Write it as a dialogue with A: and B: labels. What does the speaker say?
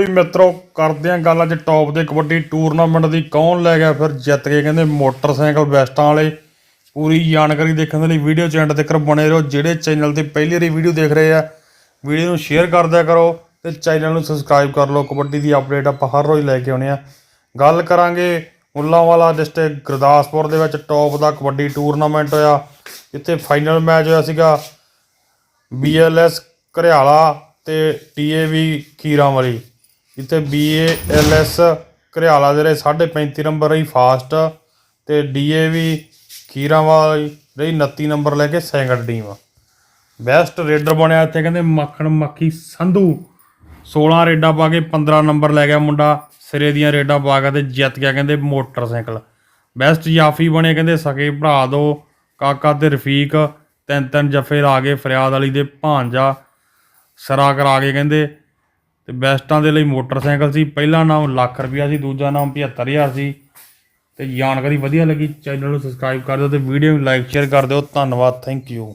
A: ਵੀ ਮਿੱਤਰੋ, ਕਰਦੇ ਆਂ ਗੱਲ ਅੱਜ ਟੌਪ ਦੇ ਕਬੱਡੀ ਟੂਰਨਾਮੈਂਟ ਦੀ। ਕੌਣ ਲੈ ਗਿਆ ਫਿਰ ਜਿੱਤ ਕੇ? ਕਹਿੰਦੇ ਮੋਟਰਸਾਈਕਲ ਵੈਸਟਾਂ ਵਾਲੇ। ਪੂਰੀ ਜਾਣਕਾਰੀ ਦੇਖਣ ਦੇ ਲਈ ਵੀਡੀਓ ਚੈਨਲ ਤੱਕ ਬਣੇ ਰਹੋ। ਜਿਹੜੇ ਚੈਨਲ ਤੇ ਪਹਿਲੀ ਵਾਰੀ ਵੀਡੀਓ ਦੇਖ ਰਹੇ ਆ ਵੀਡੀਓ ਨੂੰ ਸ਼ੇਅਰ ਕਰ ਦਿਆ ਕਰੋ ਤੇ ਚੈਨਲ ਨੂੰ ਸਬਸਕ੍ਰਾਈਬ ਕਰ ਲਓ। ਕਬੱਡੀ ਦੀ ਅਪਡੇਟ ਆਪਾਂ ਹਰ ਰੋਜ਼ ਲੈ ਕੇ ਆਉਣੇ ਆ। ਗੱਲ ਕਰਾਂਗੇ ਮੁੱਲਾਂਵਾਲਾ ਡਿਸਟ੍ਰਿਕਟ ਗੁਰਦਾਸਪੁਰ ਦੇ ਵਿੱਚ ਟੌਪ ਦਾ ਕਬੱਡੀ ਟੂਰਨਾਮੈਂਟ ਹੋਇਆ। ਜਿੱਥੇ ਫਾਈਨਲ ਮੈਚ ਹੋਇਆ ਸੀਗਾ। ਬੀਐਲਐਸ ਘਰਿਆਲਾ ਤੇ ਟੀਏਵੀ ਖੀਰਾਂ ਵਾਲੀ। ਜਿੱਥੇ ਬੀਏਐਲਐਸ ਘਰਿਆਲਾ ਦੇ ਰਹੇ 35 ਨੰਬਰ ਰਹੀ ਫਾਸਟ ਤੇ ਡੀਏਵੀ ਖੀਰਾਂ ਵਾਲੀ ਰਹੀ 29 ਨੰਬਰ ਲੈ ਕੇ ਸੈਕੰਡ ਟੀਮ। ਬੈਸਟ ਰੇਡਰ ਬਣਿਆ ਇੱਥੇ, ਕਹਿੰਦੇ ਮੱਖਣ ਮੱਖੀ ਸੰਧੂ। 16 ਰੇਡਾਂ ਪਾ ਕੇ 15 ਨੰਬਰ ਲੈ ਗਿਆ ਮੁੰਡਾ, ਸਿਰੇ ਦੀਆਂ ਰੇਡਾਂ ਪਾ ਕੇ ਤੇ ਜਿੱਤ ਗਿਆ, ਕਹਿੰਦੇ ਮੋਟਰਸਾਈਕਲ। ਬੈਸਟ ਜਾਫੀ ਬਣੇ, ਕਹਿੰਦੇ ਸਕੇ ਭਰਾ ਦੋ, ਕਾਕਾ ਤੇ ਰਫੀਕ, ਤਿੰਨ ਤਿੰਨ ਜਫੇ ਲਾ ਕੇ ਫਰਿਆਦ ਵਾਲੀ ਦੇ ਭਾਂਜਾ, ਸਰਾ ਕਰਾ ਕੇ ਕਹਿੰਦੇ ਤੇ ਬੈਸਟਾਂ ਦੇ ਲਈ ਮੋਟਰਸਾਈਕਲ ਸੀ। ਪਹਿਲਾ ਨਾਮ ਲੱਖ ਰੁਪਿਆ ਸੀ, ਦੂਜਾ ਨਾਮ 75000 ਸੀ। ਤੇ ਜਾਣਕਾਰੀ ਵਧੀਆ ਲੱਗੀ, ਚੈਨਲ ਨੂੰ ਸਬਸਕ੍ਰਾਈਬ ਕਰ ਦਿਓ ਤੇ ਵੀਡੀਓ ਨੂੰ ਲਾਈਕ ਸ਼ੇਅਰ ਕਰ ਦਿਓ। ਧੰਨਵਾਦ ਥੈਂਕ ਯੂ